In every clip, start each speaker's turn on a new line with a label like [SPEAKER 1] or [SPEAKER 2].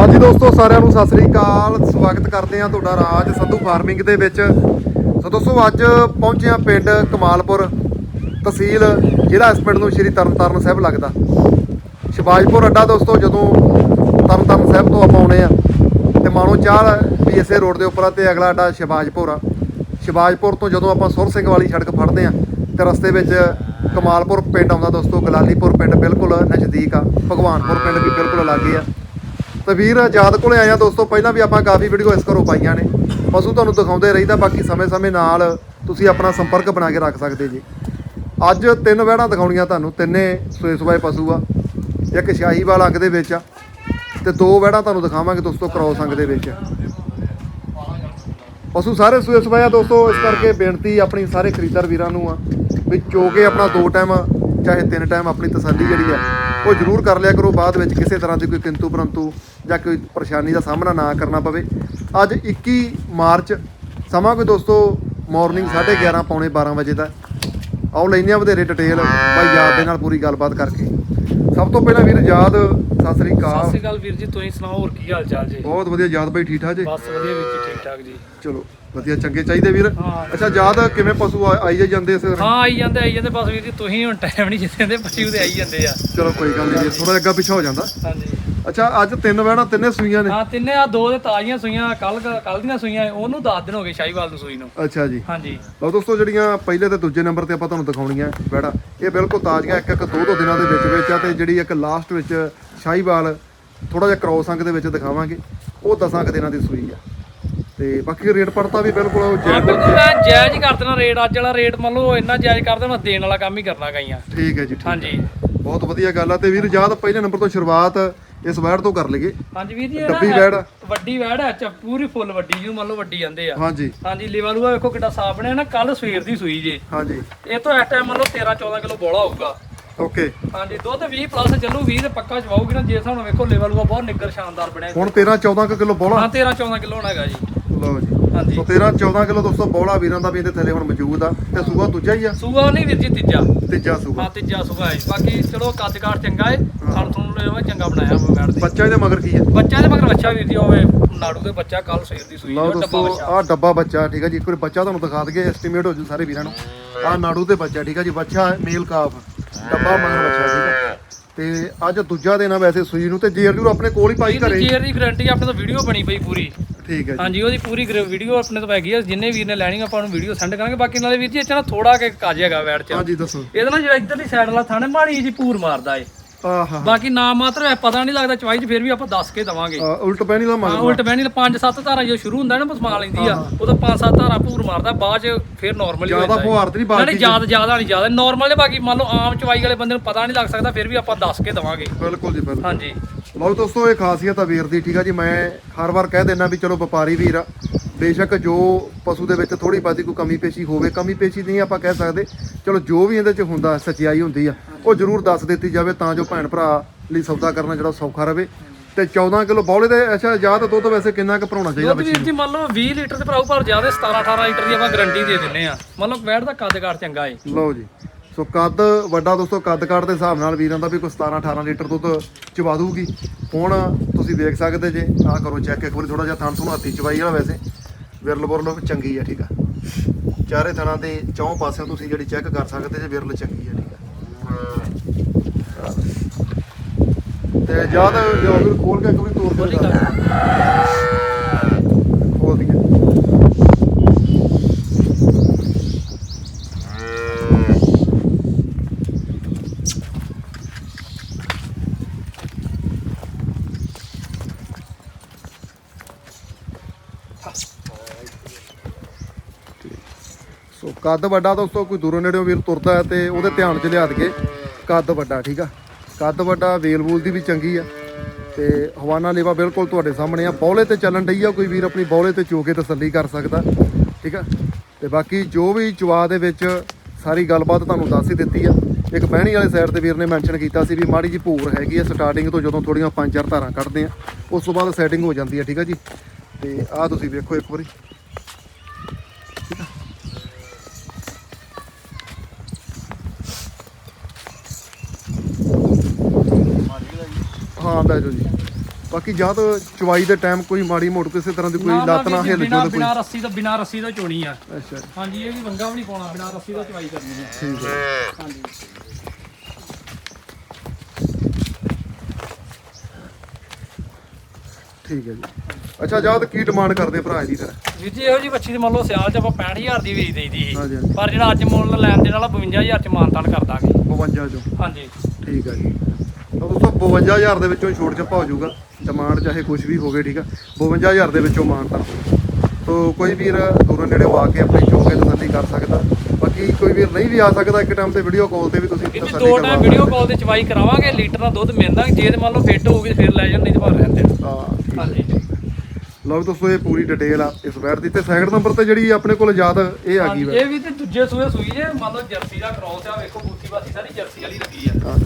[SPEAKER 1] ਹਾਂਜੀ ਦੋਸਤੋ, ਸਾਰਿਆਂ ਨੂੰ ਸਤਿ ਸ੍ਰੀ ਅਕਾਲ। ਸਵਾਗਤ ਕਰਦੇ ਹਾਂ ਤੁਹਾਡਾ ਰਾਜ ਸੰਧੂ ਫਾਰਮਿੰਗ ਦੇ ਵਿੱਚ। ਸੋ ਦੋਸਤੋ, ਅੱਜ ਪਹੁੰਚੇ ਹਾਂ ਪਿੰਡ ਕਮਾਲਪੁਰ ਤਹਿਸੀਲ ਜ਼ਿਲ੍ਹਾ ਇਸ ਪਿੰਡ ਨੂੰ ਸ਼੍ਰੀ ਤਰਨਤਾਰਨ ਸਾਹਿਬ ਲੱਗਦਾ। ਸ਼ਿਵਾਜਪੁਰ ਅੱਡਾ ਦੋਸਤੋ, ਜਦੋਂ ਤਰਨਤਾਰਨ ਸਾਹਿਬ ਤੋਂ ਆਪਾਂ ਆਉਣੇ ਆ ਤੇ ਮਾਣੋ ਚਾਲ ਵੀ ਇਸੇ ਰੋਡ ਦੇ ਉੱਪਰ ਆ ਤੇ ਅਗਲਾ ਅੱਡਾ ਸ਼ਿਵਾਜਪੁਰ ਆ। ਸ਼ਿਵਾਜਪੁਰ ਤੋਂ ਜਦੋਂ ਆਪਾਂ ਸੁਰ ਸਿੰਘ ਵਾਲੀ ਸੜਕ ਫੜਦੇ ਆ ਤੇ ਰਸਤੇ ਵਿੱਚ ਕਮਾਲਪੁਰ ਪਿੰਡ ਆਉਂਦਾ ਦੋਸਤੋ, ਗਲਾਲੀਪੁਰ ਪਿੰਡ ਬਿਲਕੁਲ ਨਜ਼ਦੀਕ ਆ, ਭਗਵਾਨਪੁਰ ਪਿੰਡ ਵੀ ਬਿਲਕੁਲ ਲਾਗੇ ਆ। ਤੇ ਵੀਰ ਆਜ਼ਾਦ ਕੋਲੇ ਆਇਆ ਦੋਸਤੋ, ਪਹਿਲਾਂ ਵੀ ਆਪਾਂ ਕਾਫੀ ਵੀਡੀਓ ਇਸ ਘਰੋਂ ਪਾਈਆਂ ਨੇ। ਪਸ਼ੂ ਤੁਹਾਨੂੰ ਦਿਖਾਉਂਦੇ ਰਹੀਦਾ, ਬਾਕੀ ਸਮੇਂ-ਸਮੇਂ ਨਾਲ ਤੁਸੀਂ ਆਪਣਾ ਸੰਪਰਕ ਬਣਾ ਕੇ ਰੱਖ ਸਕਦੇ ਜੀ। ਅੱਜ ਤਿੰਨ ਵਹਿੜਾਂ ਦਿਖਾਉਣੀਆਂ ਤੁਹਾਨੂੰ, ਤਿੰਨੇ ਸੂਏ ਸੁਬਾਏ ਪਸ਼ੂ ਆ, ਇੱਕ ਸ਼ਾਹੀਵਾਲ ਅੰਗ ਦੇ ਵਿੱਚ ਆ, ਤੇ ਦੋ ਵਹਿੜਾਂ ਤੁਹਾਨੂੰ ਦਿਖਾਵਾਂਗੇ ਦੋਸਤੋ, ਕ੍ਰੋਸ ਅੰਗ ਦੇ ਵਿੱਚ। ਪਸ਼ੂ ਸਾਰੇ ਸੂਏ ਸੁਬਾਏ ਆ ਦੋਸਤੋ, ਇਸ ਕਰਕੇ ਬੇਨਤੀ ਆਪਣੀ ਸਾਰੇ ਖਰੀਦਦਾਰ ਵੀਰਾਂ ਨੂੰ ਆ, ਵੀ ਚੋ ਕੇ ਆਪਣਾ ਦੋ ਟਾਈਮ ਚਾਹੇ ਤਿੰਨ ਟਾਈਮ ਆਪਣੀ ਤਸੱਲੀ ਜਿਹੜੀ ਆ ਉਹ ਜ਼ਰੂਰ ਕਰ ਲਿਆ ਕਰੋ ਬਾਅਦ ਵਿੱਚ ਕਿਸੇ ਤਰ੍ਹਾਂ ਦੀ ਕੋਈ ਕਿੰਤੂ ਪਰੰਤੂ ਜਾਂ ਕੋਈ ਪਰੇਸ਼ਾਨੀ ਦਾ ਸਾਹਮਣਾ ਨਾ ਕਰਨਾ ਪਵੇ। ਅੱਜ 21 ਮਾਰਚ ਸਮਾਂ ਕੋਈ ਦੋਸਤੋ ਮਾਰਨਿੰਗ 11:30 ਪੌਣੇ 12 ਵਜੇ ਦਾ। ਆਓ ਲੈਂਦੇ ਆ ਵਧੇਰੇ ਡਿਟੇਲ ਬਾਈ ਯਾਦ ਦੇ ਨਾਲ ਪੂਰੀ ਗੱਲਬਾਤ ਕਰਕੇ। ਸਭ ਤੋਂ ਪਹਿਲਾਂ ਵੀਰ ਯਾਦ ਸਤਿ ਸ੍ਰੀ
[SPEAKER 2] ਸਤਿ
[SPEAKER 1] ਅਕਾਲ
[SPEAKER 2] ਸ਼੍ਰੀ ਅਕਾਲ ਵੀਰ ਜੀ ਤੁਸੀਂ ਸੁਣਾਓ ਹੋਰ ਕੀ ਹਾਲ ਚਾਲ ਜੀ?
[SPEAKER 1] ਬਹੁਤ ਵਧੀਆ ਯਾਦ ਬਾਈ ਠੀਕ ਠਾਕ ਜੀ?
[SPEAKER 2] ਬਸ ਵਧੀਆ ਵੀਰ ਜੀ ਠੀਕ ਠਾਕ ਜੀ।
[SPEAKER 1] ਚਲੋ। ਵਧੀਆ ਚੰਗੇ ਚਾਹੀਦੇ ਵੀਰ। ਅੱਛਾ ਯਾਦ ਕਿਵੇਂ ਪਸ਼ੂ ਆ- ਆਈ ਜਾਈ ਜਾਂਦੇ ਇਸ
[SPEAKER 2] ਹਾਂ ਆਈ ਜਾਂਦੇ ਆਈ ਜਾਂਦੇ ਬਸ ਵੀਰ ਜੀ ਤੁਸੀਂ ਹੁਣ ਟਾਈਮ ਨਹੀਂ ਜਿੱਥੇ ਦੇ ਪਸ਼ੂ ਤੇ ਆਈ ਜਾਂਦੇ ਆ।
[SPEAKER 1] ਚਲੋ ਕੋਈ ਗੱਲ ਨਹੀਂ ਥੋੜਾ ਅੱਗਾ ਪਿੱਛਾ ਹੋ ਜਾਂਦਾ।
[SPEAKER 2] ਹਾਂਜੀ।
[SPEAKER 1] ਅੱਛਾ ਅੱਜ ਤਿੰਨ ਵਹਿਣਾ ਤਿੰਨੇ ਸੂਈਆਂ ਨੇ।
[SPEAKER 2] ਹਾਂ ਤਿੰਨੇ ਆ ਦੋ ਦੇ ਤਾਜ਼ੀਆਂ ਸੂਈਆਂ ਕੱਲ ਕੱਲ ਦੀਆਂ ਸੂਈਆਂ ਉਹਨੂੰ 10 ਦਿਨ ਹੋ ਗਏ ਸ਼ਾਹੀਵਾਲ ਨੂੰ ਸੂਈ ਨੂੰ।
[SPEAKER 1] ਅੱਛਾ ਜੀ।
[SPEAKER 2] ਹਾਂਜੀ।
[SPEAKER 1] ਲਓ ਦੋਸਤੋ ਜਿਹੜੀਆਂ ਪਹਿਲੇ ਤੇ ਦੂਜੇ ਨੰਬਰ ਤੇ ਆਪਾਂ ਤੁਹਾਨੂੰ ਦਿਖਾਉਣੀਆਂ ਵਹਿੜਾ ਇਹ ਬਿਲਕੁਲ ਤਾਜ਼ੀਆਂ ਇੱਕ ਇੱਕ ਦੋ ਦੋ ਦਿਨਾਂ ਦੇ ਵਿੱਚ ਵਿੱਚ ਆ ਤੇ ਜਿਹੜੀ ਇੱਕ ਲਾਸਟ ਵਿੱਚ ਸ਼ਾਹੀਵਾਲ ਥੋੜਾ ਜਿਹਾ ਕ੍ਰੋਸ ਅੰਗ ਦੇ ਵਿੱਚ ਦਿਖਾਵਾਂਗੇ ਉਹ ਦਸਾਂ ਕੁ ਦਿਨਾਂ ਦੀ ਸੂਈ ਆ। ਤੇ ਬਾਕੀ ਰੇਟ ਪੜਤਾ ਵੀ ਬਿਲਕੁਲ ਉਹ
[SPEAKER 2] ਹਾਂ
[SPEAKER 1] ਜੈਡ
[SPEAKER 2] ਬਿਲਕੁਲ ਮੈਂ ਜਾਇਜ਼ ਕਰ ਦੇਣਾ ਰੇਟ ਅੱਜ ਵਾਲਾ ਰੇਟ ਮੰਨ ਲਓ ਇੰਨਾ ਜਾਇਜ਼ ਕਰ ਦੇਣਾ ਦੇਣ ਵਾਲਾ ਕੰਮ ਹੀ ਕਰਨਾ ਗਈਆਂ
[SPEAKER 1] ਠੀਕ ਹੈ ਜੀ ਠੀਕ
[SPEAKER 2] ਹਾਂਜੀ।
[SPEAKER 1] ਬਹੁਤ ਵਧੀਆ ਗੱਲ ਆ। ਤੇ ਵੀਰ ਯਾਦ ਪਹਿਲੇ ਨੰਬਰ ਤੋਂ ਸ਼ੁਰੂਆਤ ਇਸ ਵਹਿੜ ਤੋਂ ਕਰ ਲਈਏ।
[SPEAKER 2] ਹਾਂਜੀ ਵੀਰ ਜੀ ਇਹ
[SPEAKER 1] ਡੱਬੀ
[SPEAKER 2] ਨਾ
[SPEAKER 1] ਵੈੜ।
[SPEAKER 2] ਵੱਡੀ ਵੈੜ ਹੈ ਚ ਪੂਰੀ ਫੁੱਲ ਵੱਡੀ ਜਿਹਨੂੰ ਮੰਨ ਲਓ ਵੱਡੀ ਜਾਂਦੇ ਆ।
[SPEAKER 1] ਹਾਂਜੀ।
[SPEAKER 2] ਹਾਂਜੀ ਲੀਵਾ ਲੂਆ ਵੇਖੋ ਕਿੱਡਾ ਸਾਫ਼ ਬਣਿਆ ਨਾ ਕੱਲ ਸਵੇਰ ਦੀ ਸੂਈ ਜੇ।
[SPEAKER 1] ਹਾਂਜੀ।
[SPEAKER 2] ਇਹ ਤੋਂ ਇਸ ਟਾਈਮ ਮੰਨ ਲਓ 13 14 ਕਿਲੋ ਬੋਲਾ ਹੋਊਗਾ।
[SPEAKER 1] ਓਕੇ।
[SPEAKER 2] ਹਾਂਜੀ ਦੁੱਧ 20 ਪਲੱਸ ਚੱਲੂ 20 ਤੇ ਪੱਕਾ ਚਵਾਉਗੀ ਨਾ ਜੇ ਨਾਲ ਵੇਖੋ ਲੈਵਲ ਉਹ ਬਹੁਤ ਨਿੱਗਰ ਸ਼ਾਨਦਾਰ ਬਣਿਆ
[SPEAKER 1] ਹੁਣ 13 14 ਕੁ ਕਿਲੋ ਬੋਲਾ।
[SPEAKER 2] ਹਾਂ 13 14 ਕਿਲੋ ਹੋਣਾ ਹੈਗਾ ਜੀ।
[SPEAKER 1] ਲਓ ਜੀ।
[SPEAKER 2] ਹਾਂਜੀ।
[SPEAKER 1] ਸੋ 13 14 ਕਿਲੋ ਦੋਸਤੋ ਬੋਲਾ ਵੀਰਾਂ ਦਾ ਵੀ ਇਹਦੇ ਥੱਲੇ ਹੁਣ ਮੌਜੂਦ ਆ। ਤੇ ਸੂਆ ਦੂਜਾ ਹੀ ਆ?
[SPEAKER 2] ਸੂਆ ਨਹੀਂ ਵੀਰ ਜੀ ਤੀਜਾ।
[SPEAKER 1] ਤੀਜਾ ਸੂਆ।
[SPEAKER 2] ਹਾਂ ਤੀਜਾ ਸੂਆ ਹੈ। ਬਾਕੀ ਚਲੋ ਕੱਦ ਕਾਠ ਚੰਗਾ ਹੈ। ਥਣ ਥਣ ਲੈਵਾ ਚੰਗਾ ਬਣਾਇਆ ਮੈਂ ਮੈਡ ਦੇ
[SPEAKER 1] ਬੱਚਾ ਇਹਦੇ ਮਗਰ ਕੀ ਹੈ
[SPEAKER 2] ਬੱਚਾ ਦੇ ਮਗਰ ਬੱਚਾ ਵੀਰ ਜੀ ਹੋਵੇ ਨਾੜੂ ਦੇ ਬੱਚਾ ਕੱਲ ਸਵੇਰ ਦੀ ਸੂਈ
[SPEAKER 1] ਲਓ
[SPEAKER 2] ਜੋ
[SPEAKER 1] ਦੋਸਤੋ ਆਹ ਡੱਬਾ ਬੱਚਾ ਠੀਕ ਹੈ ਜੀ। ਇੱਕ ਵਾਰੀ ਬੱਚਾ ਤੁਹਾਨੂੰ ਦਿਖਾ ਦਈਏ ਐਸਟੀਮੇਟ ਹੋ ਜੂ ਸਾਰੇ ਵੀਰਾਂ ਨੂੰ। ਆਹ ਨਾੜੂ ਤੇ ਬੱਚਾ ਠੀਕ ਹੈ ਜੀ। ਬੱਚਾ ਮੇਲ ਕਾਫ ਡੱਬਾ ਮਗਰ ਬੱਚਾ ਠੀਕ ਹੈ ਤੇ ਅੱਜ ਦੂਜਾ ਆ ਵੈਸੇ ਸੂਈ ਨੂੰ ਤੇ ਜੇਰ ਜੂਰ ਆਪਣੇ ਕੋਲ ਹੀ ਪਾਈ ਘਰੇ।
[SPEAKER 2] ਜੇਰ ਦੀ ਗਾਰੰਟੀ ਆਪਣੇ ਤੋਂ ਵੀਡੀਓ ਬਣੀ ਪਈ ਪੂਰੀ।
[SPEAKER 1] ਠੀਕ ਹੈ ਜੀ।
[SPEAKER 2] ਹਾਂਜੀ ਉਹਦੀ ਪੂਰੀ ਵੀਡੀਓ ਆਪਣੇ ਤੋਂ ਹੈਗੀ ਆ ਜਿੰਨੇ ਵੀਰ ਨੇ ਲੈਣੀ ਆਪਾਂ ਨੂੰ ਵੀਡੀਓ ਸੈਂਡ ਕਰਾਂਗੇ। ਬਾਕੀ ਨਾਲੇ ਵੀਰ ਜੀ ਚ ਨਾ ਥੋੜਾ ਕਿ ਕਾਜ ਹੈਗਾ ਵੈੜ ਚ।
[SPEAKER 1] ਹਾਂਜੀ ਦੱਸੋ।
[SPEAKER 2] ਇਹਦਾ ਨਾ ਜਿਹੜਾ ਇੱਧਰਲੀ ਸਾਈਡ ਵਾਲਾ ਥਾਣੇ ਮਾੜੀ ਜੀ ਪੂਰ ਮਾਰਦਾ ਏ
[SPEAKER 1] ਆਹਾ।
[SPEAKER 2] ਬਾਕੀ ਨਾਮ ਮਾਤਰ ਹੈ ਪਤਾ ਨਹੀਂ ਲੱਗਦਾ ਚਵਾਈ ਚ ਫਿਰ ਵੀ ਆਪਾਂ ਦੱਸ ਕੇ ਦਵਾਂਗੇ।
[SPEAKER 1] ਆ, ਉਲਟ ਪੈਣੀ ਦਾ
[SPEAKER 2] ਹਾਂ
[SPEAKER 1] ਮਗਰ
[SPEAKER 2] ਉਲਟ ਬਹਿਣੀ ਦਾ 5-7 ਧਾਰਾ ਜੋ ਸ਼ੁਰੂ ਹੁੰਦਾ ਨਾ ਬਸਮਾ ਲੈਂਦੀ ਆ ਉਹਦਾ 5-7 ਧਾਰਾ ਪੂਰ ਮਾਰਦਾ ਬਾਅਦ ਚ ਫਿਰ ਨਾਰਮਲ
[SPEAKER 1] ਜ਼ਿਆਦਾ
[SPEAKER 2] ਜਾਂਦਾ
[SPEAKER 1] ਫੁਹਾਰ ਤੇ ਨਹੀਂ ਬਾਕੀ
[SPEAKER 2] ਜ਼ਿਆਦਾ ਜ਼ਿਆਦਾ ਨਹੀਂ ਜ਼ਿਆਦਾ। ਨਾਰਮਲ ਨੇ ਬਾਕੀ ਮੰਨ ਲਓ ਆਮ ਚਵਾਈ ਵਾਲੇ ਬੰਦੇ ਨੂੰ ਪਤਾ ਨਹੀਂ ਲੱਗ ਸਕਦਾ ਫਿਰ ਵੀ ਆਪਾਂ ਦੱਸ ਕੇ ਦਵਾਂਗੇ।
[SPEAKER 1] ਬਿਲਕੁਲ ਜੀ ਬਿਲਕੁਲ।
[SPEAKER 2] ਹਾਂਜੀ।
[SPEAKER 1] ਲਓ ਦੋਸਤੋ ਇਹ ਖਾਸੀਅਤ ਆ ਵੀਰ ਦੀ ਠੀਕ ਆ ਜੀ। ਮੈਂ ਹਰ ਵਾਰ ਕਹਿ ਦਿੰਦਾ ਵੀ ਚਲੋ ਵਪਾਰੀ ਵੀਰ ਆ। ਬੇਸ਼ੱਕ ਜੋ ਪਸ਼ੂ ਦੇ ਵਿੱਚ ਥੋੜੀ ਬਾਤੀ ਕੋਈ ਕਮੀ ਪੇਸ਼ੀ ਹੋਵੇ ਕਮੀ ਪੇਸ਼ੀ ਨਹੀਂ ਆਪਾਂ ਕਹਿ ਸਕਦੇ। ਚਲੋ ਜੋ ਵੀ ਇਹਦੇ ਚ ਹੁੰਦਾ ਸਚਾਈ ਹੁੰਦੀ ਆ। ਉਹ ਜ਼ਰੂਰ ਦੱਸ ਦਿੱਤੀ ਜਾਵੇ ਤਾਂ ਜੋ ਭੈਣ ਭਰਾ ਲਈ ਸੌਦਾ ਕਰਨਾ ਜਿਹੜਾ ਸੌਖਾ ਰਵੇ। ਤੇ 14 ਕਿਲੋ ਬੌਲੇ ਦੇ ਅੱਛਾ ਜ਼ਿਆਦਾ ਦੁੱਧ ਵੈਸੇ ਕਿੰਨਾ ਕੁ ਭਰਾਉਣਾ ਚਾਹੀਦਾ ਬੱਚੀ
[SPEAKER 2] ਵੀਰ ਜੀ ਮੰਨ ਲਓ 20 ਲੀਟਰ ਤੇ ਭਰਾਓ ਪਰ ਜ਼ਿਆਦਾ 17-18 ਲੀਟਰ ਦੀ ਆਪਾਂ ਗਾਰੰਟੀ ਦੇ ਦਿੰਨੇ ਆ ਮੰਨ ਲਓ ਵੈੜ ਦਾ ਕੱਦ ਕਾਠ ਚੰਗਾ ਏ।
[SPEAKER 1] ਨੂੰ ਲਓ ਜੀ। ਸੋ ਕੱਦ ਵੱਡਾ ਦੋਸਤੋ ਕੱਦ ਕਾਠ ਦੇ ਹਿਸਾਬ ਨਾਲ ਵੀਰਾਂ ਦਾ ਵੀ ਕੋਈ 17 18 ਲੀਟਰ ਦੁੱਧ ਚਵਾ ਦੂਗੀ ਹੁਣ ਤੁਸੀਂ ਵੇਖ ਸਕਦੇ ਜੇ ਆਹ ਕਰੋ ਚੈੱਕ ਇੱਕ ਵਾਰੀ ਥੋੜਾ ਜਿਹਾ ਥਣ ਤੁਹਾਨੂੰ ਹੱਥੀ ਚਵਾਈ ਵਾਲਾ ਵੈਸੇ। ਵਿਰਲ ਬੁਰਲ ਚੰਗੀ ਆ ਠੀਕ ਆ। ਚਾਰੇ ਥਣਾਂ ਦੇ ਚੌਂ ਪਾਸਿਓਂ ਤੁਸੀਂ ਜਿਹੜੀ ਚੈੱਕ ਕਰ ਸਕਦੇ ਜੇ ਵਿਰਲ ਚੰਗੀ ਆ ਆ। ਤੇ ਜਦ ਜੋ ਵੀ ਖੋਲ ਕੇ ਇੱਕ ਵਾਰੀ ਤੋੜ ਕੇ
[SPEAKER 2] ਕਰ।
[SPEAKER 1] ਖੋਲ ਦਈਏ। ਸੋ ਕੱਦ ਵੱਡਾ ਦੋਸਤੋ, ਕੋਈ ਦੂਰੋਂ ਨੇੜਿਓਂ ਵੀਰ ਤੁਰਦਾ ਹੈ ਤੇ ਉਹਦੇ ਧਿਆਨ 'ਚ ਲਿਆ ਦਈਏ। ਕੱਦ ਵੱਡਾ, ਠੀਕ ਆ? ਕੱਦ ਵੱਡਾ, ਵੇਲ ਵੂਲ ਦੀ ਵੀ ਚੰਗੀ ਆ। ਤੇ ਹਵਾਨਾ ਲੇਵਾ ਬਿਲਕੁਲ ਤੁਹਾਡੇ ਸਾਹਮਣੇ ਆ। ਬੌਲੇ ਤੇ ਚੱਲਣ ਡਈ ਆ, ਕੋਈ ਵੀਰ ਆਪਣੀ ਬੌਲੇ ਤੇ ਚੋ ਕੇ ਤਸੱਲੀ ਕਰ ਸਕਦਾ। ਠੀਕ ਆ? ਤੇ ਬਾਕੀ ਜੋ ਵੀ ਚਵਾ ਦੇ ਵਿੱਚ ਸਾਰੀ ਗੱਲਬਾਤ ਤੁਹਾਨੂੰ ਦੱਸ ਹੀ ਦਿੱਤੀ ਆ। ਇੱਕ ਬਹਿਣੀ ਵਾਲੇ ਸਾਈਡ ਤੇ ਵੀਰ ਨੇ ਮੈਂਸ਼ਨ ਕੀਤਾ ਸੀ ਵੀ ਮਾੜੀ ਜੀ ਭੂਰ ਹੈਗੀ ਆ। ਸਟਾਰਟਿੰਗ ਤੋਂ ਜਦੋਂ ਥੋੜੀਆਂ ਪੰਜ ਚਾਰ ਧਾਰਾਂ ਕੱਢਦੇ ਆ, ਉਸ ਤੋਂ ਬਾਅਦ ਸੈਟਿੰਗ ਹੋ ਜਾਂਦੀ ਆ। ਠੀਕ ਆ ਜੀ? ਤੇ ਆਹ ਤੁਸੀਂ ਵੇਖੋ ਇੱਕ ਵਾਰੀ। ਹਾਂ ਲੈ ਜਾਓ ਜੀ। ਬਾਕੀ ਜਾਂ ਤਾਂ ਚਵਾਈ ਦੇ ਟਾਈਮ ਕੋਈ ਮਾੜੀ ਮੋੜ ਕਿਸੇ ਤਰ੍ਹਾਂ ਦੀ ਕੋਈ ਲੱਤ ਨਾ ਹਿੱਲ ਜੁਲ ਕੋਈ।
[SPEAKER 2] ਬਿਨਾ ਰੱਸੀ ਤੋਂ ਬਿਨਾ ਰੱਸੀ ਤੋਂ ਚੋਣੀ ਆ।
[SPEAKER 1] ਅੱਛਾ ਜੀ,
[SPEAKER 2] ਹਾਂਜੀ ਇਹ ਵੀ ਵੰਗਾ ਵੀ ਨਹੀਂ ਪਾਉਣਾ ਬਿਨਾ ਰੱਸੀ ਤੋਂ ਚਵਾਈ ਕਰਨੀ ਹੈ
[SPEAKER 1] ਠੀਕ ਹੈ।
[SPEAKER 2] ਹਾਂਜੀ।
[SPEAKER 1] ਠੀਕ ਹੈ ਜੀ। ਅੱਛਾ ਜਾਂ ਤਾਂ ਕੀ ਡਿਮਾਂਡ ਕਰਦੇ ਭਰਾ ਜੀ ਫਿਰ?
[SPEAKER 2] ਵੀਰ ਜੀ ਇਹੋ ਜੀ ਬੱਚੀ ਦੀ ਮੰਨ ਲਓ ਸਿਆਲ ਚ ਆਪਾਂ 65000 ਦੀ ਵੇਚ ਦੇਈਦੀ ਸੀ ਪਰ ਜਿਹੜਾ ਅੱਜ ਮੁੱਲ ਲੈਣ ਦੇ ਨਾਲ 52000 ਚ ਮਾਨਤਾਨ ਕਰ ਦਾਂਗੇ
[SPEAKER 1] 52 ਚੋਂ।
[SPEAKER 2] ਹਾਂਜੀ।
[SPEAKER 1] ਠੀਕ ਹੈ ਜੀ। ਦੋਸਤੋ 52000 ਦੇ ਵਿੱਚੋਂ ਛੋਟ ਛੱਪਾ ਹੋ ਜਾਊਗਾ ਡਿਮਾਂਡ ਚਾਹੇ ਕੁਝ ਵੀ ਹੋਵੇ ਠੀਕ ਆ? 52000 ਦੇ ਵਿੱਚੋਂ ਮਾਨ ਤਾਂ। ਕੋਈ ਵੀਰ ਦੂਰੋਂ ਨੇੜੇ ਆ ਕੇ ਆਪਣੀ ਚੌਂਕੇ ਤਸੱਲੀ ਕਰ ਸਕਦਾ। ਬਾਕੀ ਕੋਈ ਵੀਰ ਨਹੀਂ ਵੀ ਆ ਸਕਦਾ ਇੱਕ ਟਾਈਮ ਤੇ ਵੀਡੀਓ ਕਾਲ ਤੇ ਵੀ ਤੁਸੀਂ ਤਸੱਲੀ
[SPEAKER 2] ਦੋ
[SPEAKER 1] ਕਰਵਾ
[SPEAKER 2] ਟਾਈਮ ਵੀਡੀਓ ਕਾਲ ਤੇ ਚਵਾਈ ਕਰਾਵਾਂਗੇ ਲੀਟਰ ਦਾ ਦੁੱਧ ਮਿਲਦਾ। ਜੇ ਤੇ ਮੰਨ ਲਓ ਫਿੱਟ ਹੋਊਗੀ ਫਿਰ ਲੈ ਜਾਂਦੇ ਭਰ ਰਹਿੰਦੇ
[SPEAKER 1] ਹਾਂ
[SPEAKER 2] ਹਾਂਜੀ।
[SPEAKER 1] ਲਓ ਦੋਸਤੋ ਇਹ ਪੂਰੀ ਡਿਟੇਲ ਆ ਇਸ ਵੈਟ ਦੀ। ਤੇ ਸੈਕਿੰਡ ਨੰਬਰ ਤੇ ਜਿਹੜੀ ਆਪਣੇ ਕੋਲ ਯਾਦ ਇਹ ਆ ਗਈ ਵਾ
[SPEAKER 2] ਇਹ ਵੀ ਤੇ ਦੂਜੇ ਸੂਏ ਸੂਈ ਜੇ ਮੰਨ ਲਓ ਜਰਸੀ ਦਾ ਕ੍ਰੋਸ ਆ ਵੇਖੋ ਬੂਥੀ ਬਾਤੀ ਸਾਰੀ ਜਰਸੀ ਵਾਲੀ ਲੱਗੀ ਆ।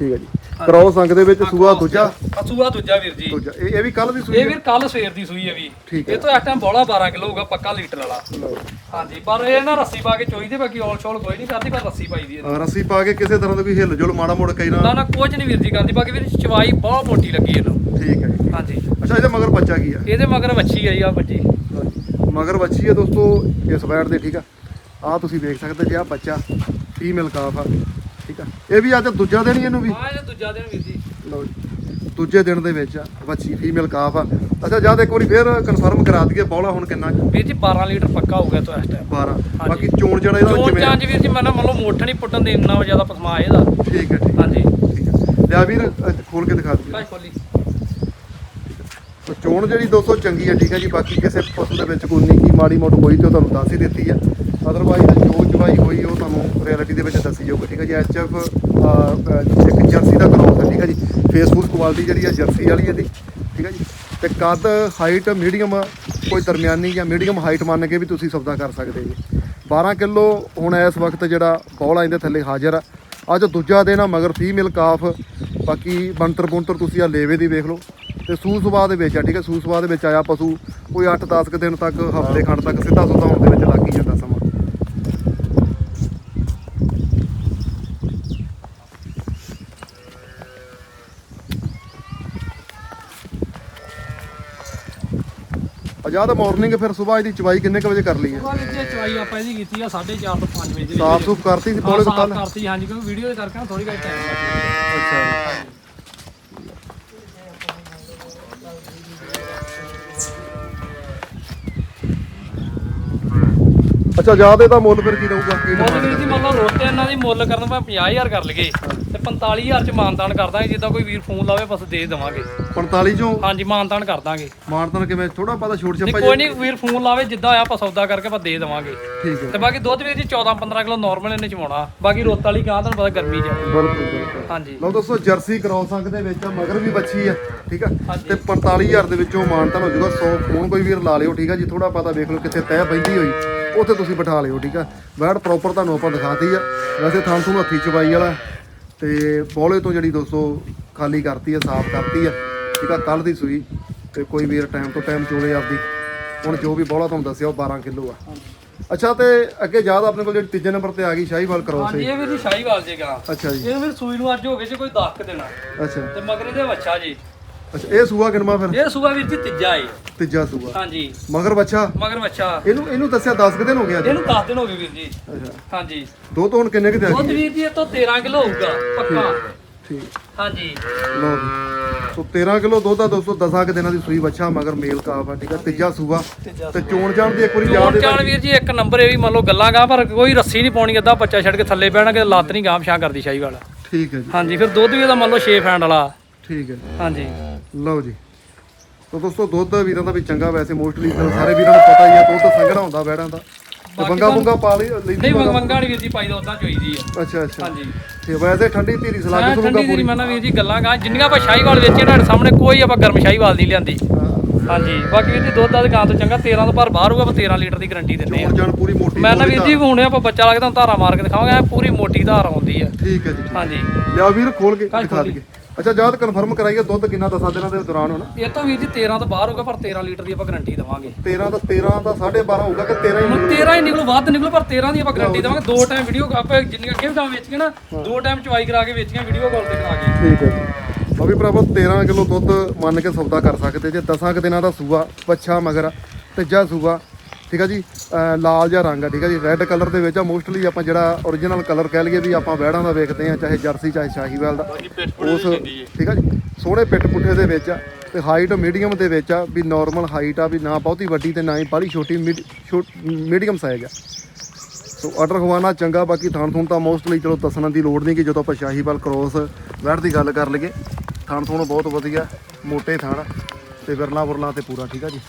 [SPEAKER 1] ਠੀਕ ਹੈ ਜੀ। ਕ੍ਰੋਸ ਅੰਗ ਦੇ ਵਿੱਚ ਸੂਆ ਦੂਜਾ।
[SPEAKER 2] ਆ ਸੂਆ ਦੂਜਾ ਵੀਰ ਜੀ।
[SPEAKER 1] ਦੂਜਾ। ਇਹ ਇਹ ਵੀ ਕੱਲ ਦੀ ਸੂਈ
[SPEAKER 2] ਇਹ ਵੀਰ ਕੱਲ ਸਵੇਰ ਦੀ ਸੂਈ ਹੈ ਵੀ।
[SPEAKER 1] ਠੀਕ ਹੈ।
[SPEAKER 2] ਇਹ ਤੋਂ ਇਸ ਟਾਈਮ ਬੋਲਾ 12 ਕਿਲੋ ਹੋਊਗਾ ਪੱਕਾ ਲੀਟਰ ਵਾਲਾ।
[SPEAKER 1] ਲਓ
[SPEAKER 2] ਹਾਂਜੀ ਪਰ ਇਹ ਨਾ ਰੱਸੀ ਪਾ ਕੇ ਚੋਈ ਦੇ ਬਾਕੀ ਔਲ ਛੋਲ ਕੋਈ ਨਹੀਂ ਕਰਦੀ ਪਰ ਰੱਸੀ ਪਾਈ ਦੀ ਹੈ।
[SPEAKER 1] ਆ, ਰੱਸੀ ਪਾ ਕੇ ਕਿਸੇ ਤਰ੍ਹਾਂ ਦਾ ਕੋਈ ਹਿੱਲ ਜੁਲ ਮਾੜਾ ਮੋੜ ਕਈ
[SPEAKER 2] ਨਾ।
[SPEAKER 1] ਨਾ
[SPEAKER 2] ਨਾ ਕੁਝ ਨਹੀਂ ਵੀਰ ਜੀ ਕਰਦੀ ਬਾਕੀ ਵੀਰ ਚਵਾਈ ਬਹੁਤ ਮੋਟੀ ਲੱਗੀ ਇਹਨੂੰ।
[SPEAKER 1] ਠੀਕ ਹੈ ਜੀ
[SPEAKER 2] ਹਾਂਜੀ।
[SPEAKER 1] ਅੱਛਾ ਇਹਦੇ ਮਗਰ ਬੱਚਾ ਕੀ ਆ?
[SPEAKER 2] ਇਹਦੇ ਮਗਰ ਵੱਛੀ ਆਈ ਆ ਬੱਚੀ
[SPEAKER 1] ਮਗਰ ਬੱਚੀ ਹੈ ਦੋਸਤੋ ਇਸ ਵੈਟ ਦੇ ਠੀਕ ਆ। ਆ ਤੁਸੀਂ ਦੇਖ ਸਕਦੇ ਜੀ ਆ ਬੱਚਾ ਫੀਮੇਲ ਕਾਫ ਆ। ਠੀਕ ਆ। ਇਹ ਵੀ ਅੱਜ ਦੂਜਾ ਦਿਨ ਹੀ ਇਹਨੂੰ ਵੀ।
[SPEAKER 2] ਹਾਂ ਇਹ ਦੂਜਾ ਦਿਨ ਵੀਰ ਜੀ
[SPEAKER 1] ਲਓ ਜੀ। ਦੂਜੇ ਦਿਨ ਦੇ ਵਿੱਚ ਆ ਬੱਚੀ ਫੀਮੇਲ ਕਾਫ ਆ। ਅੱਛਾ ਜਦ ਇੱਕ ਵਾਰੀ ਫੇਰ ਕਨਫਰਮ ਕਰਾ ਦਈਏ ਬੌਲਾ ਹੁਣ ਕਿੰਨਾ?
[SPEAKER 2] ਵੀਰ ਜੀ 12 ਲੀਟਰ ਪੱਕਾ ਹੋ ਗਿਆ ਤੋਂ ਇਸ ਟਾਈਮ
[SPEAKER 1] 12 ਬਾਕੀ ਚੋਣ ਜਿਹੜਾ ਇਹਦਾ
[SPEAKER 2] ਚੋਣ? ਚਾਂਜ ਵੀਰ ਜੀ ਮੈਂ ਨਾ ਮੋਠ ਨਹੀਂ ਪੁੱਟਣ ਦੇ ਇੰਨਾ ਜ਼ਿਆਦਾ ਪਸਮਾ ਇਹਦਾ।
[SPEAKER 1] ਠੀਕ ਹੈ ਠੀਕ
[SPEAKER 2] ਹਾਂਜੀ।
[SPEAKER 1] ਲਿਆ ਵੀਰ ਖੋਲ ਕੇ ਦਿਖਾ
[SPEAKER 2] ਖੋਲੀ।
[SPEAKER 1] ਸੋ ਚੋਣ ਜਿਹੜੀ ਦੋਸਤੋ ਚੰਗੀ ਹੈ ਠੀਕ ਹੈ ਜੀ। ਬਾਕੀ ਕਿਸੇ ਪਸ਼ੂ ਦੇ ਵਿੱਚ ਕੋਈ ਨਹੀਂ ਕੀ ਮਾੜੀ ਮੋਟ ਹੋਈ ਤੇ ਤੁਹਾਨੂੰ ਦੱਸ ਹੀ ਦਿੱਤੀ ਆ। ਅਦਰਵਾਈਜ਼ ਜੋ ਚਵਾਈ ਹੋਈ ਉਹ ਤੁਹਾਨੂੰ ਰਿਐਲਿਟੀ ਦੇ ਵਿੱਚ ਦੱਸੀ ਜਾਊਗੀ, ਠੀਕ ਹੈ ਜੀ? ਐਚਐਫ ਇੱਕ ਜਰਸੀ ਦਾ ਕਰਾਉ ਹੈ, ਠੀਕ ਹੈ ਜੀ? ਫੇਸਬੁੱਕ ਕੁਆਲਿਟੀ ਜਿਹੜੀ ਹੈ ਜਰਸੀ ਵਾਲੀ ਹੈ ਠੀਕ ਹੈ ਜੀ? ਤੇ ਕੱਦ ਹਾਈਟ ਮੀਡੀਅਮ ਕੋਈ ਦਰਮਿਆਨੀ ਜਾਂ ਮੀਡੀਅਮ ਹਾਈਟ ਮੰਨ ਕੇ ਵੀ ਤੁਸੀਂ ਸੌਦਾ ਕਰ ਸਕਦੇ ਜੀ। 12 ਕਿਲੋ ਹੁਣ ਇਸ ਵਕਤ ਜਿਹੜਾ ਬੌਲਾ ਇਹਦੇ ਥੱਲੇ ਹਾਜ਼ਰ ਆ। ਅੱਜ ਦੂਜਾ ਦਿਨ ਆ, ਮਗਰ ਫੀਮੇਲ ਕਾਫ ਬਾਕੀ ਬੰਤਰ ਬੁੰਤਰ ਤੁਸੀਂ ਆ ਲੇਵੇ ਦੀ ਵੇਖ ਲਓ। ਤੇ ਸੂ ਸੁਭਾਅ ਦੇ ਵਿੱਚ ਆ, ਠੀਕ ਹੈ? ਸੂ ਸੁਭਾਅ ਦੇ ਵਿੱਚ ਆਇਆ ਪਸ਼ੂ, ਕੋਈ 8-10 ਕੁ ਦਿਨ ਤੱਕ, ਹਫ਼ਤੇ ਖੰਡ ਤੱਕ ਸਿੱਧਾ ਸੁੱਧਾ ਹੋਣ ਦੇ ਵਿੱਚ ਲੱਗ ਹੀ ਜਾਂਦਾ ਸਮਾਂ ਅਜਾਦ ਮਾਰਨਿੰਗ ਫਿਰ ਸਵੇਰ ਇਹਦੀ ਚਵਾਈ ਕਿੰਨੇ ਕੁ ਵਜੇ ਕਰ ਲਈ ਹੈ?
[SPEAKER 2] ਵੀਰ ਜੀ ਚਵਾਈ ਆਪਾਂ ਇਹਦੀ ਕੀਤੀ ਆ 4:30 ਤੋਂ 5 ਵਜੇ ਦੇ ਵਿੱਚ।
[SPEAKER 1] ਸਾਫ਼ ਸੂਫ ਕਰਤੀ ਸੀ ਬੋਲੇ ਤੋਂ ਕੱਲ
[SPEAKER 2] ਕਰਤੀ ਹਾਂਜੀ ਕਿਉਂਕਿ ਵੀਡੀਓ ਦੇ ਕਰਕੇ ਥੋੜੀ ਘੱਟ ਟਾਈਮ ਲੱਗ
[SPEAKER 1] ਅੱਛਾ ਜੀ। ਅੱਛਾ ਜ਼ਿਆਦਾ ਇਹਦਾ ਮੁੱਲ ਫਿਰ ਕੀ ਰਹੂਗਾ? ਕੀ
[SPEAKER 2] ਮੁੱਲ ਜੀ ਮੰਨ ਲਓ ਰੋਤੇ ਇਹਨਾਂ ਦੀ ਮੁੱਲ ਕਰਨ ਮੈਂ 50000 ਕਰ ਲਈਏ। ਤੇ 45000 ਚ ਮਾਨਤਾਨ ਕਰ ਦਾਂਗੇ ਜਿੱਦਾਂ ਕੋਈ ਵੀਰ ਫੋਨ ਲਾਵੇ ਬਸ ਦੇ ਦੇਵਾਂਗੇ।
[SPEAKER 1] 45 ਚੋਂ?
[SPEAKER 2] ਹਾਂਜੀ ਮਾਨਤਾਨ ਕਰ ਦਾਂਗੇ।
[SPEAKER 1] ਮਾਨਤਨ ਕਿਵੇਂ? ਥੋੜਾ ਪਤਾ ਛੋਟ
[SPEAKER 2] ਨਹੀਂ
[SPEAKER 1] ਛੱਪਾ
[SPEAKER 2] ਕੋਈ ਨਹੀਂ ਵੀਰ ਫੋਨ ਲਾਵੇ ਜਿੱਦਾਂ ਆ ਆਪਾਂ ਸੌਦਾ ਕਰਕੇ ਆਪਾਂ ਦੇ ਦੇਵਾਂਗੇ।
[SPEAKER 1] ਠੀਕ ਹੈ।
[SPEAKER 2] ਤੇ ਬਾਕੀ ਦੁੱਧ ਵੀਰ ਜੀ 14 15 ਕਿਲੋ ਨਾਰਮਲ ਇਹਨੇ ਚਵਾਉਣਾ। ਬਾਕੀ ਰੋਤ ਵਾਲੀ ਗਾਂ ਤੁਹਾਨੂੰ ਪਤਾ ਗਰਮੀ ਚ ਆ।
[SPEAKER 1] ਬਿਲਕੁਲ ਬਿਲਕੁਲ।
[SPEAKER 2] ਹਾਂਜੀ।
[SPEAKER 1] ਲਓ ਦੋਸਤੋ ਜਰਸੀ ਅੰਕ ਦੇ ਵਿੱਚ ਮਗਰ ਵੀ ਬੱਚੀ ਆ ਠੀਕ ਆ। ਤੇ 45000 ਦੇ ਵਿੱਚੋਂ ਮਾਨਤਨ ਹੋ ਜਾਊਗਾ 100 ਫੋਨ ਕੋਈ ਵੀਰ ਲਾ ਲਿਓ ਠੀਕ ਆ ਜੀ? ਥੋੜਾ ਪਤਾ ਵੇਖ ਲਓ ਕਿੱਥੇ ਤਹਿ ਬੈਂਦੀ ਹੋਈ ਉੱਥੇ ਤੁਸੀਂ ਬਿਠਾ ਲਿਓ ਠੀਕ ਆ? ਵੈਟ ਪ੍ਰੋਪਰ ਤੁਹਾਨੂੰ ਆਪਾਂ ਦਿਖਾਤੀ ਆ। ਵੈਸੇ ਥਾਂ ਤੁਹਾਨੂੰ ਹੱਥੀ ਚਵਾਈ ਵਾਲਾ। ਤੇ ਬੋਲੇ ਤੋਂ ਜਿਹੜੀ ਦੋਸਤੋ ਖਾਲੀ ਕਰਤੀ ਆ ਸਾਫ਼ ਕਰਤੀ ਆ ਠੀਕ ਆ ਕੱਲ ਦੀ ਸੂਈ ਤੇ ਕੋਈ ਵੀਰ ਟਾਈਮ ਤੋਂ ਟਾਈਮ ਚੋਲੇ ਆਪਦੀ। ਹੁਣ ਜੋ ਵੀ ਬੋਲਾ ਤੁਹਾਨੂੰ ਦੱਸਿਆ ਉਹ 12 ਕਿਲੋ ਆ। ਅੱਛਾ ਤੇ ਅੱਗੇ ਯਾਦ ਆਪਣੇ ਕੋਲ ਜਿਹੜੀ ਤੀਜੇ ਨੰਬਰ ਤੇ ਆ ਗਈ ਸ਼ਾਹੀਵਾਲ ਕ੍ਰੋਸ
[SPEAKER 2] ਹਾਂਜੀ ਇਹ ਵੀਰ ਜੀ ਸ਼ਾਹੀਵਾਲ ਜੇ ਗਾਂ।
[SPEAKER 1] ਅੱਛਾ ਜੀ।
[SPEAKER 2] ਇਹ ਵੀਰ ਸੂਈ ਨੂੰ ਅੱਜ ਹੋ ਗਏ ਜੇ ਕੋਈ 10 ਕੁ ਦਿਨ
[SPEAKER 1] ਅੱਛਾ।
[SPEAKER 2] ਤੇ ਮਗਰ ਇਹਦੇ ਬੱਚਾ ਜੀ।
[SPEAKER 1] ਅੱਛਾ ਇਹ ਸੂਆ ਕਿਨਮਾ ਫਿਰ?
[SPEAKER 2] ਇਹ ਸੂਆ ਵੀਰ ਜੀ ਤੀਜਾ ਏ।
[SPEAKER 1] ਤੀਜਾ ਸੂਆ।
[SPEAKER 2] ਹਾਂਜੀ।
[SPEAKER 1] ਮਗਰ ਬੱਚਾ
[SPEAKER 2] ਮਗਰ ਬੱਚਾ
[SPEAKER 1] ਇਹਨੂੰ ਇਹਨੂੰ ਦੱਸਿਆ 10 ਕੁ ਦਿਨ ਹੋ ਗਿਆ ਜੀ
[SPEAKER 2] ਇਹਨੂੰ 10 ਦਿਨ ਹੋ ਗਏ ਵੀਰ ਜੀ।
[SPEAKER 1] ਅੱਛਾ।
[SPEAKER 2] ਹਾਂਜੀ।
[SPEAKER 1] ਦੋ ਤੋਂ ਹੁਣ ਕਿੰਨੇ ਕਿ ਦੇ
[SPEAKER 2] ਦੁੱਧ ਵੀਰ ਜੀ ਇਹ ਤੋਂ 13 ਕਿਲੋ ਹੋਊਗਾ ਪੱਕਾ।
[SPEAKER 1] ਠੀਕ
[SPEAKER 2] ਹਾਂਜੀ।
[SPEAKER 1] ਲਓ ਜੀ। ਸੋ 13 ਕਿਲੋ ਦੁੱਧ ਆ ਦੋਸਤੋ 10 ਕੁ ਦਿਨਾਂ ਦੀ ਸੂਈ ਬੱਚਾ ਮਗਰ ਮੇਲ ਕਾਫ ਆ ਠੀਕ ਆ? ਤੀਜਾ ਸੂਆ।
[SPEAKER 2] ਤੀਜਾ
[SPEAKER 1] ਤੇ ਚੋਣ ਜਾਣ ਦੀ ਇੱਕ ਵਾਰੀ ਯਾਦ
[SPEAKER 2] ਚੋਣ
[SPEAKER 1] ਦੇ
[SPEAKER 2] ਚਾਣ ਵੀਰ ਜੀ ਇੱਕ ਨੰਬਰ ਇਹ ਵੀ ਮੰਨ ਲਓ ਗੱਲਾਂ ਗਾ ਪਰ ਕੋਈ ਰੱਸੀ ਨਹੀਂ ਪਾਉਣੀ ਅੱਧਾ ਬੱਚਾ ਛੱਡ ਕੇ ਥੱਲੇ ਬਹਿਣਾ ਕਿ ਲੱਤ ਨਹੀਂ ਗਾਂਵ ਛਾਂ ਕਰਦੀ ਸ਼ਾਹੀ ਵਾਲਾ।
[SPEAKER 1] ਠੀਕ ਹੈ ਜੀ।
[SPEAKER 2] ਹਾਂਜੀ ਫਿਰ ਦੁੱਧ ਵੀ ਇਹਦਾ ਮੰਨ ਲਓ 6 ਫੈਂਡ ਵਾਲਾ।
[SPEAKER 1] ਠੀਕ ਹੈ
[SPEAKER 2] ਹਾਂਜੀ।
[SPEAKER 1] ਲਓ ਜੀ। ਤੋ ਦੋਸਤੋ ਦੁੱਧ ਵੀਰਾਂ ਦਾ ਵੀ ਚੰਗਾ ਵੈਸੇ ਮੋਸਟਲੀ ਸਾਰੇ ਵੀਰਾਂ ਨੂੰ ਪਤਾ ਹੀ ਆ ਦੁੱਧ ਸੰਘਣਾ ਹੁੰਦਾ ਬੈੜਾਂ ਦਾ। ਤੇ ਬੰਗਾ ਬੁੰਗਾ ਪਾ ਲਈ
[SPEAKER 2] ਨਹੀਂ
[SPEAKER 1] ਬੰਗਾ-
[SPEAKER 2] ਨਹੀਂ ਵੀਰ ਜੀ ਪਾਈ ਦਾ ਉਦਾਂ ਚੋਈਦੀ ਆ।
[SPEAKER 1] ਅੱਛਾ ਅੱਛਾ।
[SPEAKER 2] ਹਾਂਜੀ।
[SPEAKER 1] ਤੇ ਵੈਸੇ ਠੰਡੀ ਧੀਰੀ ਸੁਣੂਗਾ
[SPEAKER 2] ਠੰਡੀ ਦੀ
[SPEAKER 1] ਪੂਰੀ
[SPEAKER 2] ਮੈਂ ਨਾ ਵੀਰ ਜੀ ਗੱਲਾਂ ਗਾ ਜਿੰਨੀਆਂ ਆਪਾਂ ਸ਼ਾਹੀਵਾਲ ਵੇਚੇ ਤੁਹਾਡੇ ਸਾਹਮਣੇ ਕੋਈ ਆਪਾਂ ਗਰਮ ਸ਼ਾਹੀਵਾਲ ਨਹੀਂ ਲਿਆਂਦੀ। ਹਾਂਜੀ। ਬਾਕੀ ਵੀਰ ਜੀ ਦੁੱਧ ਦਾ ਗਾਂ ਤੋਂ ਚੰਗਾ 13 ਤੋਂ ਪਰ ਬਾਹਰ ਹੋਊਗਾ ਆਪਾਂ 13 ਲੀਟਰ ਦੀ ਗਾਰੰਟੀ ਦਿੰਦੇ ਆ।
[SPEAKER 1] ਜਾਣ ਪੂਰੀ ਮੋਟੀ
[SPEAKER 2] ਮੈਂ ਨਾ ਵੀਰ ਜੀ ਹੁਣੇ ਆਪਾਂ ਬੱਚਾ ਲੱਗਦਾ ਧਾਰਾ ਮਾਰ ਕੇ ਦਿਖਾਵਾਂਗੇ ਪੂਰੀ ਮੋਟੀ ਧਾਰ ਆਉਂਦੀ ਆ।
[SPEAKER 1] ਠੀਕ ਹੈ ਜੀ।
[SPEAKER 2] ਹਾਂਜੀ।
[SPEAKER 1] ਲਿਆ ਵੀਰ ਖੋਲ ਕੇ ਦਿਖਾ। ਦਈਏ। ਅੱਛਾ ਜਦ ਕਨਫਰਮ ਕਰਾਈਏ ਦੁੱਧ ਕਿੰਨਾ ਦਸਾਂ ਦਿਨਾਂ ਦੇ ਦੌਰਾਨ ਹੋਣਾ?
[SPEAKER 2] ਇਹ ਤਾਂ ਵੀਰ ਜੀ 13 ਤੋਂ ਬਾਹਰ ਹੋਊਗਾ ਪਰ 13 ਲੀਟਰ ਦੀ ਆਪਾਂ ਗਾਰੰਟੀ ਦੇਵਾਂਗੇ।
[SPEAKER 1] 13 ਦਾ 13 ਦਾ 12.5 ਹੋਊਗਾ ਕਿ 13 ਹੀ
[SPEAKER 2] ਹੁਣ
[SPEAKER 1] ਮਿਲੂ
[SPEAKER 2] 13 ਹੀ ਨਿਕਲੂ ਵੱਧ ਨਿਕਲੂ ਪਰ 13 ਦੀ ਆਪਾਂ ਗਾਰੰਟੀ ਦੇਵਾਂਗੇ। ਦੋ ਟਾਈਮ ਵੀਡੀਓ ਆਪਾਂ ਜਿੰਨੀਆਂ ਅੱਗੇ ਵੀ ਗਾਂ ਵੇਚੀਆਂ ਨਾ ਦੋ ਟਾਈਮ ਚਵਾਈ ਕਰਾ ਕੇ ਵੇਚੀਆਂ ਵੀਡੀਓ ਕਾਲ ਤੇ ਕਰਾ ਕੇ।
[SPEAKER 1] ਠੀਕ ਹੈ ਜੀ। ਉਹ ਵੀ ਭਰਾਵੋ 13 ਕਿਲੋ ਦੁੱਧ ਮੰਨ ਕੇ ਸੌਦਾ ਕਰ ਸਕਦੇ ਜੇ 10 ਕੁ ਦਿਨਾਂ ਦਾ ਸੂਆ ਬੱਚਾ ਮਗਰ ਤੀਜਾ ਸੂਆ ਠੀਕ ਆ ਜੀ? ਲਾਲ ਜਿਹਾ ਰੰਗ ਆ ਠੀਕ ਆ ਜੀ? ਰੈੱਡ ਕਲਰ ਦੇ ਵਿੱਚ ਆ ਮੋਸਟਲੀ ਆਪਾਂ ਜਿਹੜਾ origignal ਕਲਰ ਕਹਿ ਲਈਏ ਵੀ ਆਪਾਂ ਵਹਿੜਾਂ ਦਾ ਵੇਖਦੇ ਆ ਚਾਹੇ ਜਰਸੀ ਚਾਹੇ ਸ਼ਾਹੀਵਾਲ ਦਾ। ਉਸ ਠੀਕ ਆ ਜੀ? ਸੋਹਣੇ ਪਿੱਟ ਪੁੱਠੇ ਦੇ ਵਿੱਚ ਆ ਤੇ ਹਾਈਟ ਮੀਡੀਅਮ ਦੇ ਵਿੱਚ ਆ ਵੀ ਨਾਰਮਲ ਹਾਈਟ ਆ ਵੀ ਨਾ ਬਹੁਤੀ ਵੱਡੀ ਤੇ ਨਾ ਹੀ ਬਾਹਲੀ ਛੋਟੀ ਮੀਡੀਅਮ ਸਾਈਜ਼ ਆ। ਸੋ ਆਰਡਰ ਖਵਾਨਾ ਚੰਗਾ ਬਾਕੀ ਥਾਣ ਥੂਣ ਤਾਂ ਮੋਸਟਲੀ ਚਲੋ ਦੱਸਣ ਦੀ ਲੋੜ ਨਹੀਂ ਕਿ ਜਦੋਂ ਆਪਾਂ ਸ਼ਾਹੀਵਾਲ ਕ੍ਰੋਸ ਵੈੜ ਦੀ ਗੱਲ ਕਰ ਲਈਏ ਥਾਣ ਥੂਣ ਬਹੁਤ ਵਧੀਆ ਮੋਟੇ ਥਾਣ ਤੇ ਵਿਰਲਾ ਵਰਲਾ ਤੇ ਪੂਰਾ ਠੀਕ ਆ ਜੀ?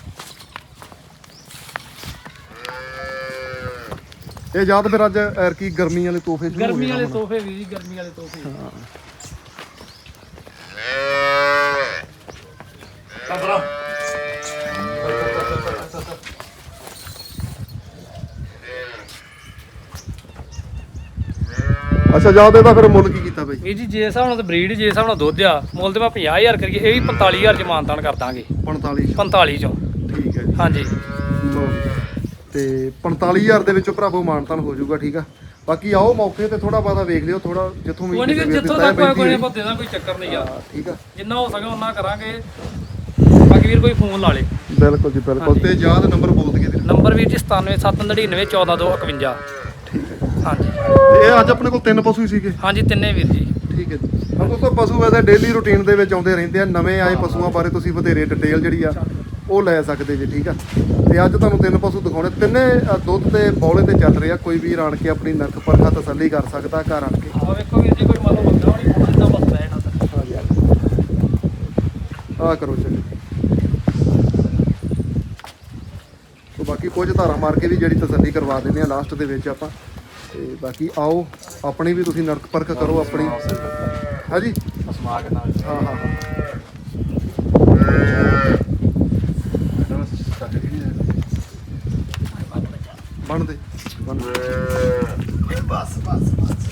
[SPEAKER 1] ਇਹ ਯਾਦ ਫਿਰ ਅੱਜ ਐਰਕੀ ਗਰਮੀ ਵਾਲੇ ਤੋਹਫੇ ਸ਼ੁਰੂ ਹੋ
[SPEAKER 2] ਗਰਮੀ ਵਾਲੇ ਤੋਹਫੇ ਵੀ ਜੀ ਗਰਮੀ ਵਾਲੇ ਤੋਹਫੇ
[SPEAKER 1] ਅੱਛਾ ਯਾਦ ਇਹਦਾ ਫਿਰ ਮੁੱਲ ਕੀ ਕੀਤਾ ਬਈ?
[SPEAKER 2] ਵੀਰ ਜੀ ਜੇ ਹਿਸਾਬ ਨਾਲ ਬਰੀਡ ਜੇ ਹਿਸਾਬ ਨਾਲ ਦੁੱਧ ਆ ਮੁੱਲ ਤੇ ਮੈਂ 50000 ਕਰੀਏ ਇਹ ਵੀ 45000 ਚ ਮਾਨਤਾਨ ਕਰ ਦਾਂਗੇ।
[SPEAKER 1] 45
[SPEAKER 2] 45 ਚੋਂ।
[SPEAKER 1] ਠੀਕ ਹੈ ਜੀ।
[SPEAKER 2] ਹਾਂਜੀ।
[SPEAKER 1] ਲਓ ਜੀ। ਤੇ 45000 ਦੇ ਵਿੱਚੋਂ ਭਰਾਵੋ ਮਾਨਤਨ ਹੋ ਜਾਊਗਾ ਠੀਕ ਆ? ਬਾਕੀ ਆਓ ਮੌਕੇ ਤੇ ਥੋੜਾ ਬਾਤਾ ਵੇਖ ਲਿਓ ਥੋੜਾ ਜਿੱਥੋਂ ਵੀ
[SPEAKER 2] ਕੋਈ ਨਹੀਂ ਜਿੱਥੋਂ ਤੱਕ ਕੋਈ ਕੋਈ। ਆਪਾਂ ਦੇ ਦਾਂ ਕੋਈ ਚੱਕਰ ਨਹੀਂ ਆ।
[SPEAKER 1] ਠੀਕ ਆ।
[SPEAKER 2] ਜਿੰਨਾ ਹੋ ਸਕੇ ਉਹਨਾਂ ਕਰਾਂਗੇ। ਬਾਕੀ ਵੀਰ ਕੋਈ ਫੋਨ ਲਾ ਲੇ।
[SPEAKER 1] ਬਿਲਕੁਲ ਜੀ ਬਿਲਕੁਲ। ਤੇ ਯਾਦ ਨੰਬਰ ਬੋਲ ਦਈਏ
[SPEAKER 2] ਨੰਬਰ ਵੀਰ ਜੀ 9779914251
[SPEAKER 1] ਠੀਕ ਹੈ
[SPEAKER 2] ਹਾਂਜੀ।
[SPEAKER 1] ਇਹ ਅੱਜ ਆਪਣੇ ਕੋਲ ਤਿੰਨ ਪਸ਼ੂ ਹੀ ਸੀਗੇ?
[SPEAKER 2] ਹਾਂਜੀ ਤਿੰਨੇ ਵੀਰ ਜੀ।
[SPEAKER 1] ਠੀਕ ਹੈ ਜੀ। ਦੋਸਤੋ ਪਸ਼ੂ ਵੈਸੇ ਡੇਲੀ ਰੁਟੀਨ ਦੇ ਵਿੱਚ ਆਉਂਦੇ ਰਹਿੰਦੇ ਆ। ਨਵੇਂ ਆਏ ਪਸ਼ੂਆਂ ਬਾਰੇ ਤੁਸੀਂ ਵਧੇਰੇ ਡਿਟੇਲ ਜਿਹੜੀ ਆ ਉਹ ਲੈ ਸਕਦੇ ਜੀ ਠੀਕ ਆ? ਤੇ ਅੱਜ ਤੁਹਾਨੂੰ ਤਿੰਨ ਪਸ਼ੂ ਦਿਖਾਉਣੇ। ਤਿੰਨੇ ਅ, ਦੁੱਧ ਤੇ ਬੌਲੇ ਤੇ ਚੱਲ ਰਹੇ। ਆ ਕੋਈ ਵੀਰ ਆਣ ਕੇ ਆਪਣੀ ਨਰਖ ਪਰਖਾ ਤਸੱਲੀ ਕਰ ਸਕਦਾ ਘਰ ਆਣ ਕੇ।
[SPEAKER 2] ਆ ਵੇਖੋ ਵੀਰ ਜੀ ਕੋਈ ਮੰਨ ਲਓ ਬੰਦਾ ਨਹੀਂ ਫੋਨ ਦਾ ਬਸ ਬੈਠਾ ਤਾਂ
[SPEAKER 1] ਆ ਕਰੋ ਚੱਲ ਸੋ ਬਾਕੀ ਕੁਝ ਧਾਰਾ ਮਾਰ ਕੇ ਵੀ ਜਿਹੜੀ ਤਸੱਲੀ ਕਰਵਾ ਦਿੰਦੇ ਆ ਲਾਸਟ ਦੇ ਵਿੱਚ ਆਪਾਂ। ਤੇ ਬਾਕੀ ਆਓ ਆਪਣੀ ਵੀ ਤੁਸੀਂ ਨਰਕ ਪਰਖ ਕਰੋ ਆਪਣੀ। ਹਾਂਜੀ
[SPEAKER 2] ਸਮਾਗ ਨਾਲ
[SPEAKER 1] ਹਾਂ ਹਾਂ ਹਾਂ। ਬਣ ਦੇ। ਬਣ ਬਸ ਬਸ ਬਸ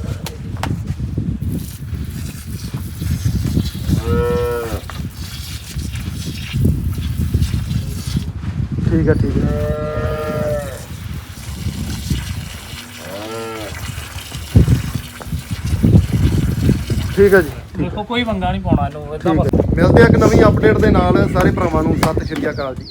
[SPEAKER 1] ਠੀਕ ਹੈ ਠੀਕ ਹੈ ਠੀਕ ਹੈ ਜੀ
[SPEAKER 2] ਦੇਖੋ ਕੋਈ ਮੰਗਾ ਨਹੀਂ ਪਾਉਣਾ ਇਹਨੂੰ ਇਦਾਂ ਬਸ।
[SPEAKER 1] ਮਿਲਦੇ ਆ ਇੱਕ ਨਵੀਂ ਅਪਡੇਟ ਦੇ ਨਾਲ ਸਾਰੇ ਭਰਾਵਾਂ ਨੂੰ ਸਤਿ ਸ਼੍ਰੀ ਅਕਾਲ ਜੀ।